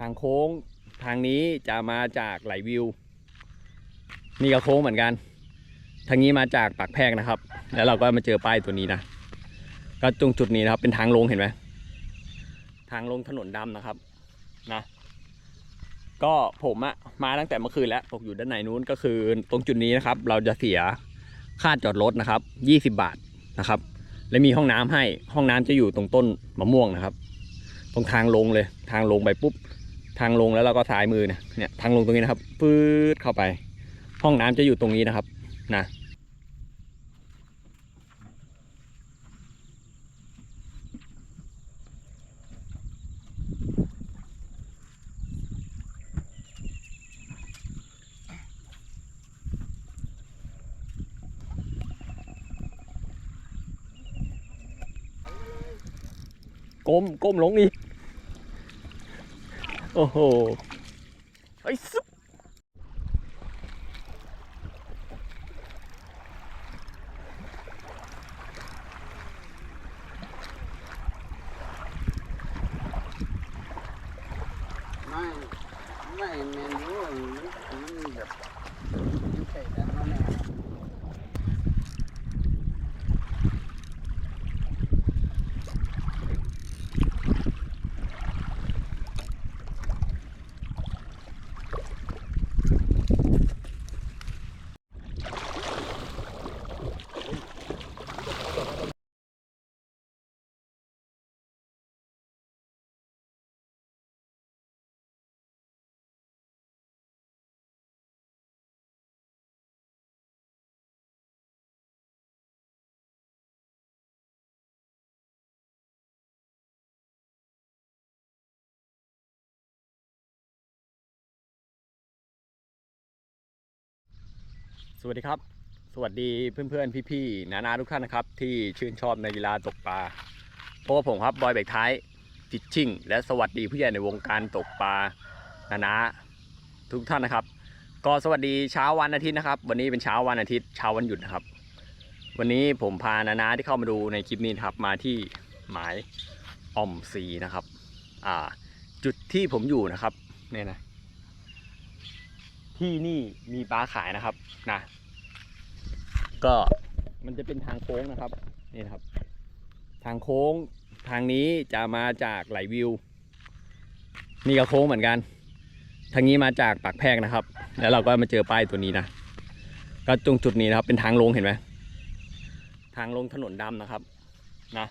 ทางโค้งทางนี้จะมาจากไหลวิว นี่ก็โค้งเหมือนกัน ทางนี้มาจากปากแพรกนะครับ แล้วเราก็มาเจอป้ายตัวนี้นะ ก็ตรงจุดนี้นะครับ เป็นทางลงเห็นไหมทางลงถนนดำนะครับนะก็ผมอะมาตั้งแต่เมื่อคืนแล้วตกอยู่ด้านในนู้นก็คือตรงจุดนี้นะครับ เราจะเสียค่าจอดรถนะครับ20 บาทนะครับ และมีห้องน้ำให้ห้องน้ำจะอยู่ตรงต้นมะม่วงนะครับ ตรงทางลงเลยทางลงไปปุ๊บ ทางลงแล้วเราก็ซ้ายมือเนี่ยเนี่ยทางลงตรงนี้นะครับปื๊ดเข้าไป ห้องน้ำจะอยู่ตรงนี้นะครับนะก้มก้มลงอีก โอ้โหไอ้ซุปไม่ไม่แมนยูมันมันแบบยุคใส่แล้วนั่นแหละ สวัสดีครับ สวัสดีเพื่อนๆ พี่ๆ นานาทุกท่านนะครับ ที่ชื่นชอบในกีฬาตกปลาพบกับผมครับบอยเบกท้ายฟิชชิ่งและสวัสดีผู้ใหญ่ในวงการตกปลานานาทุกท่านนะครับ ก็สวัสดีเช้าวันอาทิตย์นะครับ วันนี้เป็นเช้าวันอาทิตย์เช้าวันหยุดนะครับ วันนี้ผมพานานาที่เข้ามาดูในคลิปนี้ครับมาที่หมายอ่อมซีนะครับ อ่า จุดที่ผมอยู่นะครับเนี่ยนะ ที่นี่มีปลาขายนะครับนะก็มันจะเป็นทางโค้งนะครับนี่นะครับ ทางโค้งทางนี้จะมาจากไหลวิว นี่ก็โค้งเหมือนกัน ทางนี้มาจากปากแพรกนะครับ แล้วเราก็มาเจอป้ายตัวนี้นะก็ตรงจุดนี้นะครับ เป็นทางลงเห็นไหมทางลงถนนดำนะครับนะ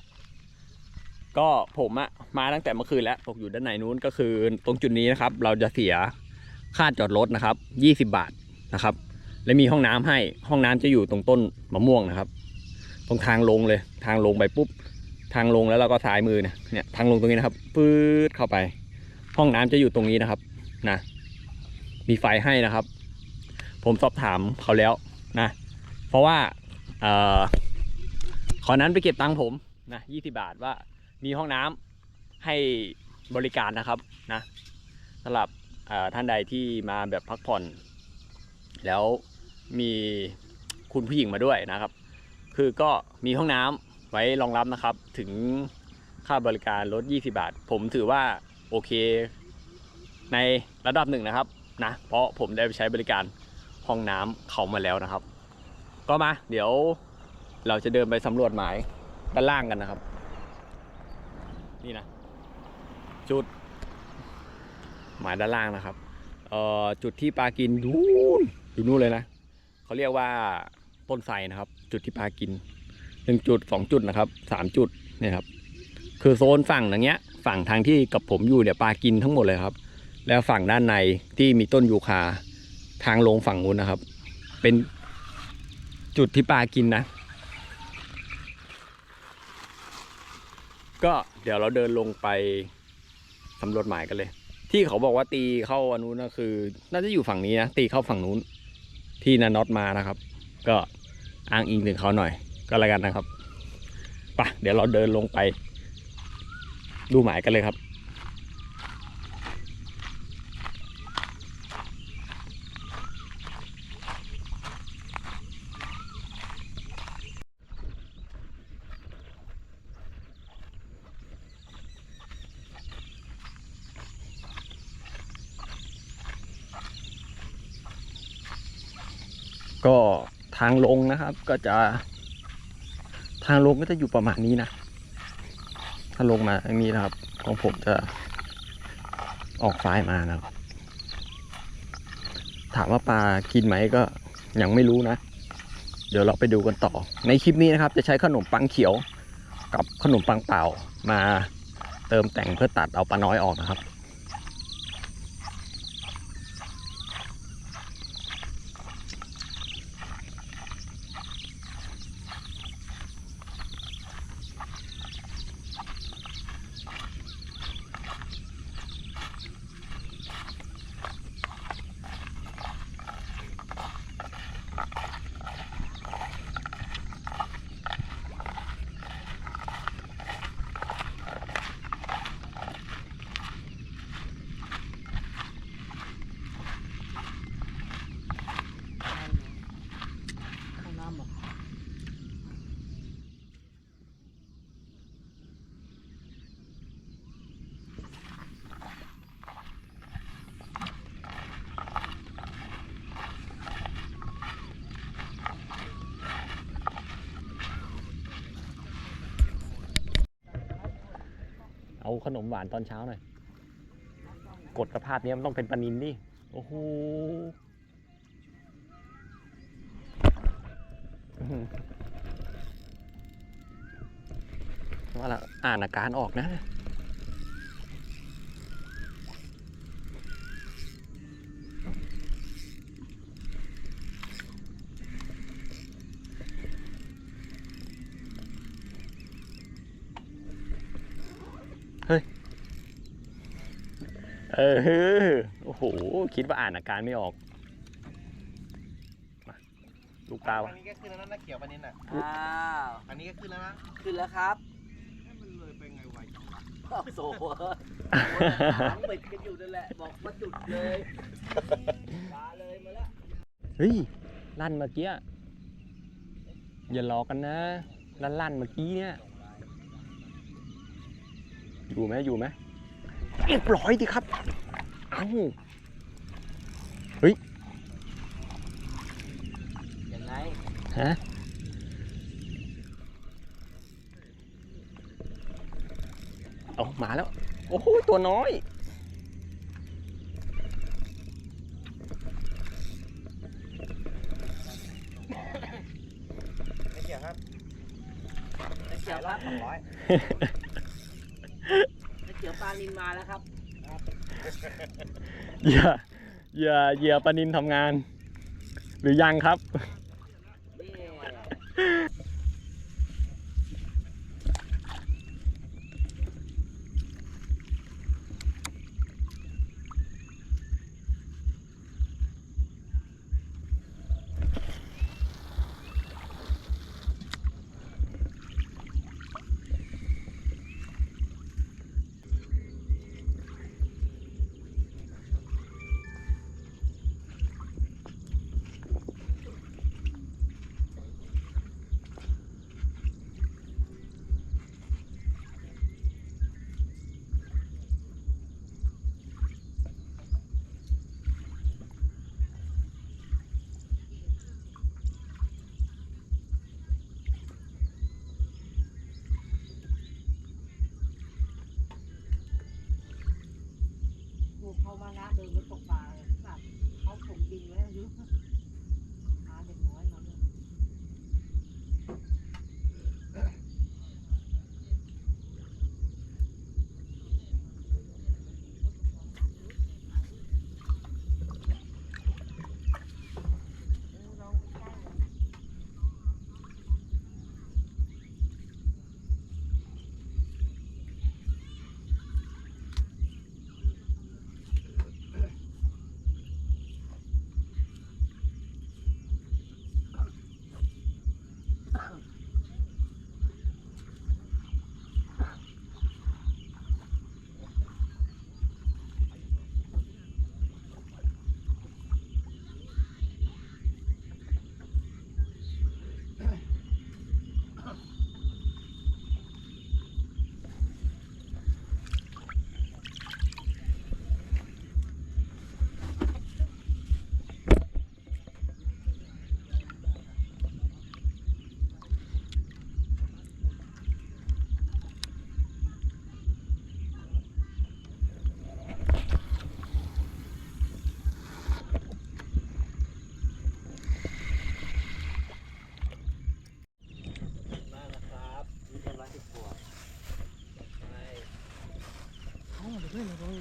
ก็ผมอะมาตั้งแต่เมื่อคืนแล้วตกอยู่ด้านในนู้นก็คือตรงจุดนี้นะครับ เราจะเสีย ค่าจอดรถนะครับ 20 บาทนะครับ และมีห้องน้ำให้ห้องน้ำจะอยู่ตรงต้นมะม่วงนะครับ ตรงทางลงเลยทางลงไปปุ๊บ ทางลงแล้วเราก็ซ้ายมือเนี่ยเนี่ยทางลงตรงนี้นะครับปื๊ดเข้าไป ห้องน้ำจะอยู่ตรงนี้นะครับนะมีไฟให้นะครับ ผมสอบถามเขาแล้วนะ เพราะว่าเอ่อขอนั้นไปเก็บตังค์ผมนะ20บาทว่ามีห้องน้ำให้บริการนะครับนะสำหรับ ท่านใดที่มาแบบพักผ่อน แล้วมีคุณผู้หญิงมาด้วยนะครับ คือก็มีห้องน้ำไว้รองรับนะครับ ถึงค่าบริการลด 20 บาท ผมถือว่าโอเค ในระดับหนึ่งนะครับนะเพราะผมได้ไปใช้บริการห้องน้ำเขามาแล้วนะครับ ก็มาเดี๋ยวเราจะเดินไปสำรวจหมายด้านล่างกันนะครับ นี่นะ จุด หมายด้านล่างนะครับเอ่อจุดที่ปลากินนู่นอยู่นู่นเลยนะเขาเรียกว่าต้นไทรนะครับ จุดที่ปลากินหนึ่งจุดสองจุดนะครับสามจุดเนี่ยครับ คือโซนฝั่งอย่างเงี้ย ฝั่งทางที่กับผมอยู่เนี่ยปลากินทั้งหมดเลยครับ แล้วฝั่งด้านในที่มีต้นยูคาทางลงฝั่งนู้นนะครับ เป็นจุดที่ปลากินนะ ก็เดี๋ยวเราเดินลงไปสำรวจหมายกันเลย ที่เขาบอกว่าตีเข้าอันนู้นก็คือ น่าจะอยู่ฝั่งนี้นะตีเข้าฝั่งนู้น ที่นาน็อตมานะครับ ก็อ้างอิงถึงเขาหน่อย ก็แล้วกันนะครับปะเดี๋ยวเราเดินลงไป ดูหมายกันเลยครับ ก็ทางลงนะครับ ก็จะ ทางลงก็จะอยู่ประมาณนี้นะ ถ้าลงมาอย่างนี้นะครับ ของผมจะออกซ้ายมานะครับ ถามว่าปลากินไหมก็ยังไม่รู้นะ เดี๋ยวเราไปดูกันต่อ ในคลิปนี้นะครับ จะใช้ขนมปังเขียวกับขนมปังเปล่ามาเติมแต่งเพื่อตัดเอาปลาน้อยออกนะครับ ห้องน้ำเหรอ เอาขนมหวานตอนเช้าหน่อย กดสภาพนี้มันต้องเป็นปลานินดิโอ้โหว่าละอ่านอาการออกนะ เออ โอ้โห คิดว่าอ่านอาการไม่ออกมาลูกตาวะอันนี้ก็ขึ้นแล้วนะเขียวปันนี้น่ะ อ้าวอันนี้ก็ขึ้นแล้วนะขึ้นแล้วครับมันเลยไปไงไวจังวะโอ้โหถามปิดกันอยู่นั่นแหละ บอกมาจุดเลยมาเลยมาแล้วเฮ้ย ลั่นเมื่อกี้ อย่าหลอกกันนะ ลั่นลั่นเมื่อกี้เนี่ย อยู่ไหมอยู่ไหม เรียบร้อยดิครับ เอ้ายังไงฮะเอามาแล้ว โอ้โหตัวน้อยไม่เขียวครับไม่เกี่ยวครับสองร้อย ไม่เกี่ยวปลา นินมาแล้วครับเหยื่อเหยื่อเหยื่อปลานินทำงาน หรือยังครับ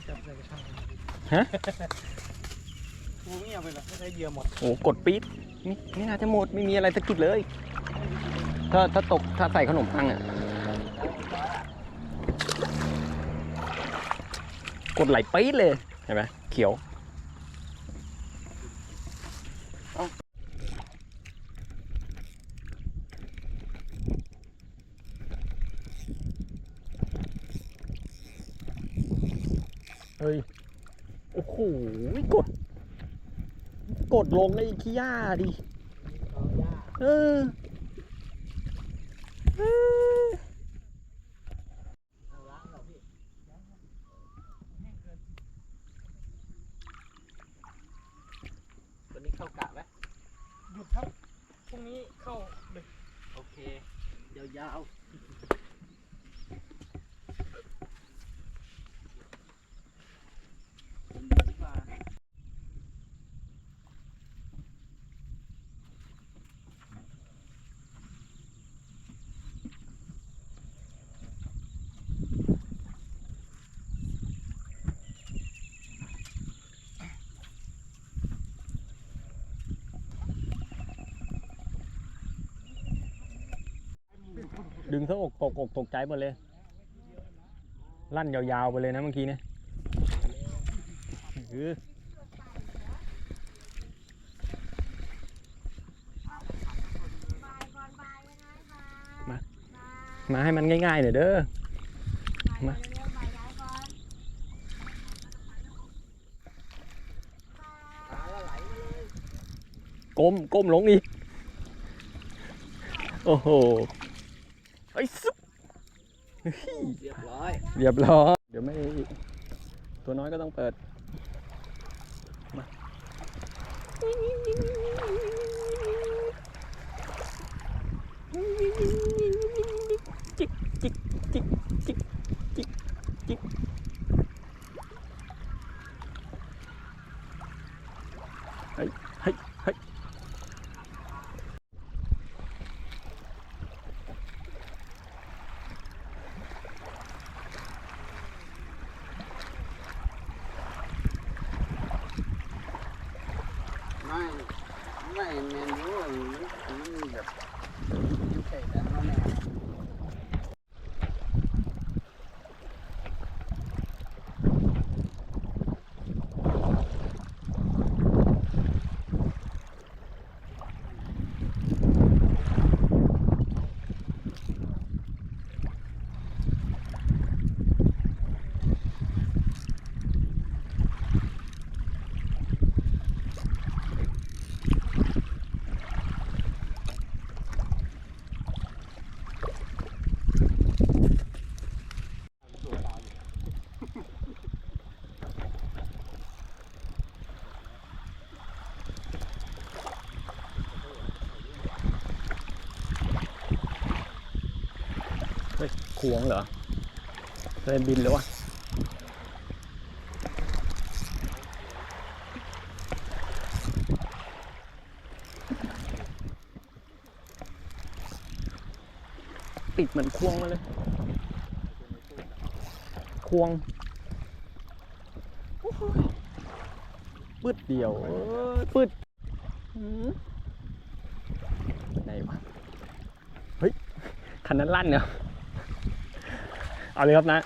จับใส่กระชังฮะกูเงียบไปแล้วไม่ใช่เหยื่อหมดโอ้กดปี๊ดนี่ไม่น่าจะหมดไม่มีอะไรสะกิดเลย ถ้าถ้าตกถ้าใส่ขนมปังอะกดไหลปี๊ดเลยเห็นไหมเขียว เฮ้ย โอ้โหกด กดลงในขี้ย่าดิเออเออวันนี้เข้ากะไหมหยุดครับ พรุ่งนี้เข้าดึกโอเค ยาวๆ ดึงเท่าอกตกอกตกใจหมดเลย ลั่นยาวๆไปเลยนะเมื่อกี้เนี่ยเออมา มาให้มันง่ายๆหน่อยเด้อ มาก้มก้มลงอีก โอ้โห ไอ้สุเรียบร้อยเรียบร้อยเดี๋ยวไม่ตัวน้อยก็ต้องเปิดมาจิ ไม่ไม่แมนรู้มันแบบยุ่เใส่กันมาเน่ ละเฮ้ยควงเหรอเลยบินแล้ววะติดเหมือนควงมาเลย ควงโอ้โหปืดเดียวเอ้ยปืดหืมไหนวะ เฮ้ย คันนั้นลั่นเนาะ เอาเลยครับนะ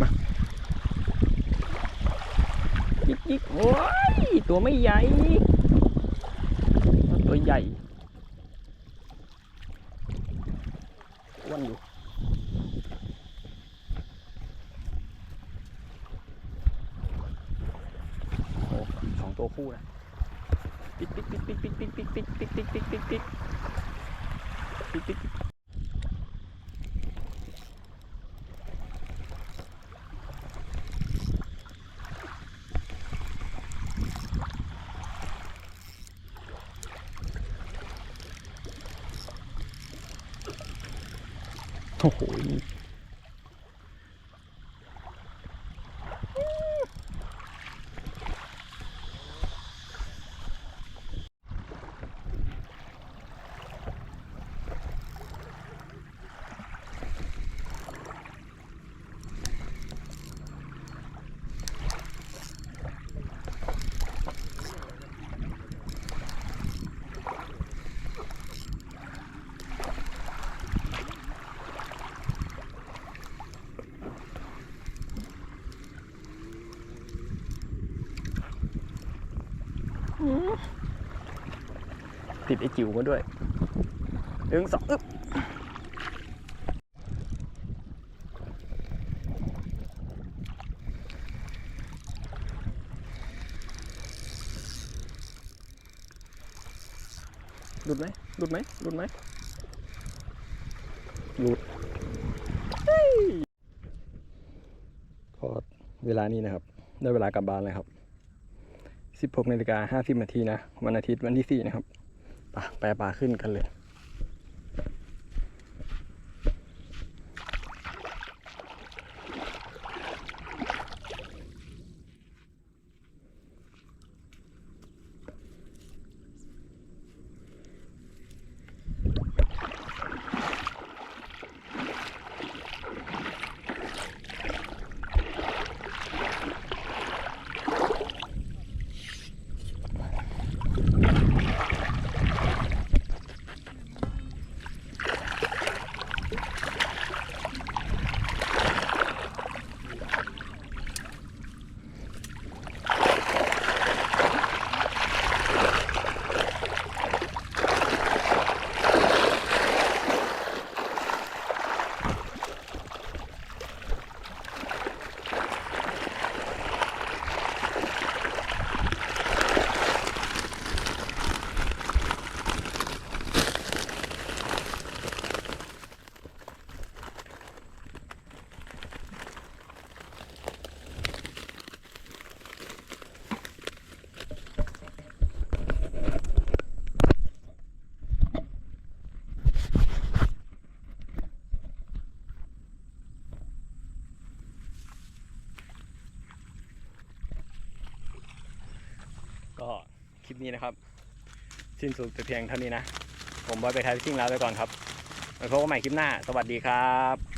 มาจิกจิกโอ้ยตัวไม่ใหญ่ ตัวใหญ่อ้วนอยู่โอ้สองตัวคู่นะ ปิ๊กปิ๊กปิ๊กปิ๊กปิ๊กปิ๊กปิ๊ก ติดไอ้จิ๋วมาด้วยหนึ่งสองอึ๊บหลุดไหมหลุดไหมหลุดไหมหลุดเฮ้ยพอเวลานี้นะครับ ได้เวลากลับบ้านแล้วครับ 16นาฬิกา50นาทีนะ วันอาทิตย์วันที่ 4 นะครับไปไปปลาขึ้นกันเลย ก็คลิป นี่นะครับ สิ้นสุดแต่เพียงเท่านี้นะ ผมบอยไปไทยซิ่งลาไปก่อนครับไว้พบกันใหม่คลิปหน้า สวัสดีครับ